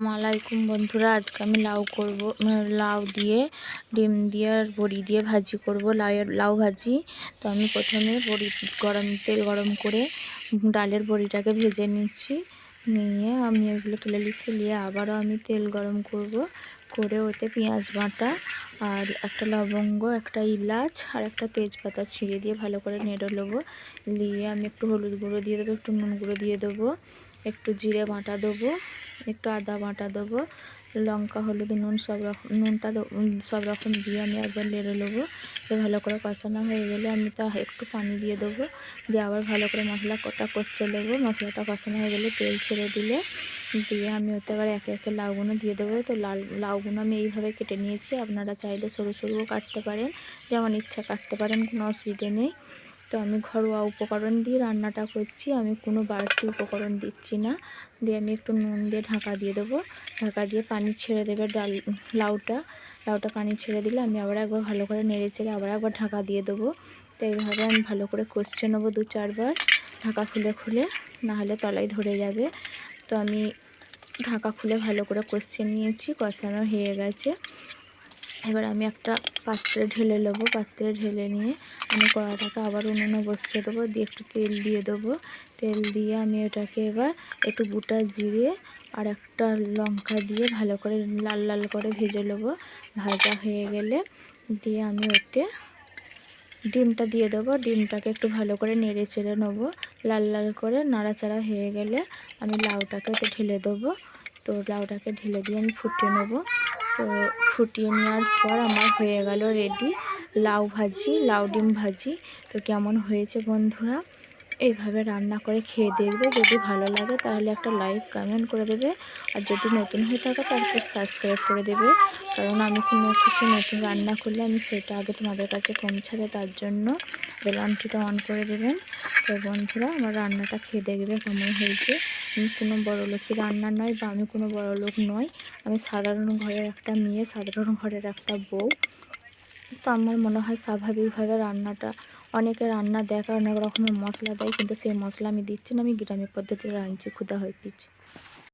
মালাইকুম বন্ধুরা, আজকে আমি লাউ করব লাউ দিয়ে, ডিম দিয়ে আর বড়ি দিয়ে ভাজি করব। লাউ লাউ ভাজি, তো আমি প্রথমে বড়ি গরম, তেল গরম করে ডালের বড়িটাকে ভেজে নিচ্ছি। নিয়ে আমি এগুলো তুলে নিচ্ছি, নিয়ে আবারও আমি তেল গরম করব, করে ওতে পেঁয়াজ বাটা আর একটা লবঙ্গ, একটা ইলাচ আর একটা তেজপাতা ছিঁড়ে দিয়ে ভালো করে নেড়ে নেব। নিয়ে আমি একটু হলুদ গুঁড়ো দিয়ে দেবো, একটু নুন গুঁড়ো দিয়ে দেবো, একটু জিরে বাটা দেবো একটু আদা বাটা দেবো, লঙ্কা, হলুদ, নুন সব রকম নুনটা সব রকম দিয়ে আমি একবার নেড়ে নেব ভালো করে কষানো হয়ে গেলে আমি তা একটু পানি দিয়ে দেবো, দিয়ে আবার ভালো করে মশলা কটা কষতে নেব, মশলাটা কষানো হয়ে গেলে তেল ছেড়ে দিলে দিয়ে আমি ওতে আবার একে একে লাউগুলো দিয়ে দেবো, তো লাল লাউগুলো আমি এইভাবে কেটে নিয়েছি, আপনারা চাইলে সরু সরুও কাটতে পারেন, যেমন ইচ্ছা কাটতে পারেন, কোনো অসুবিধে নেই। তো আমি ঘরোয়া উপকরণ দিয়ে রান্নাটা করছি। আমি কোনো বাড়তি উপকরণ দিচ্ছি না। দিয়ে আমি একটু নুন দিয়ে ঢাকা দিয়ে দেবো। ঢাকা দিয়ে পানি ছেড়ে দেবে ডাল, লাউটা। লাউটা পানি ছেড়ে দিলে আমি আবার একবার ভালো করে নেড়ে চেড়ে আবার একবার ঢাকা দিয়ে দেবো। তো এইভাবে আমি ভালো করে কষছে নেব দু চারবার। ঢাকা খুলে খুলে, নাহলে তলায় ধরে যাবে। তো আমি ঢাকা খুলে ভালো করে কষছে নিয়েছি, কষানো হয়ে গেছে। এবার আমি একটা পাত্রে ঢেলে নেব। পাত্রে ঢেলে নিয়ে আমি কড়াটাকে আবার উনুনে বসিয়ে দেবো। দিয়ে একটু তেল দিয়ে দেবো। তেল দিয়ে আমি ওটাকে এবার একটু গোটা জিরে আর একটা লঙ্কা দিয়ে ভালো করে লাল লাল করে ভেজে নেব। ভাজা হয়ে গেলে দিয়ে আমি ওতে ডিমটা দিয়ে দেবো। ডিমটাকে একটু ভালো করে নেড়ে চেড়ে নেব। লাল লাল করে নাড়াচাড়া হয়ে গেলে আমি লাউটাকে ঢেলে দেবো। তো লাউটাকে ঢেলে দিয়ে আমি ফুটিয়ে নেব। তো ফুটিয়ে নেওয়ার পর আমার হয়ে গেল রেডি লাউ ভাজি, লাউ ডিম ভাজি। তো কেমন হয়েছে বন্ধুরা? এইভাবে রান্না করে খেয়ে দেখবে। যদি ভালো লাগে তাহলে একটা লাইক কমেন্ট করে দেবে। আর যদি নতুন হয়ে থাকে তাহলে সাবস্ক্রাইব করে দেবে। কারণ আমি কোনো কিছু নতুন রান্না করলে আমি সেটা আগে তোমাদের কাছে পৌঁছাবে, তার জন্য বেলানটিটা অন করে দেবেন। তো বন্ধুরা, আমার রান্নাটা খেয়ে দেখবে কেমন হয়েছে। আমি কোনো বড়লোকই রান্না নয় বা আমি কোনো বড়লোক নয় আমি সাধারণ ঘরের একটা মেয়ে, সাধারণ ঘরের একটা বউ। তো আমার মনে হয় স্বাভাবিকভাবে রান্নাটা, অনেকে রান্না দেখা অনেক রকমের মশলা দেয়, কিন্তু সেই মশলা আমি দিচ্ছি না, আমি গ্রামের পদ্ধতিতে রাঁধছি ক্ষুদা হয়ে পিছি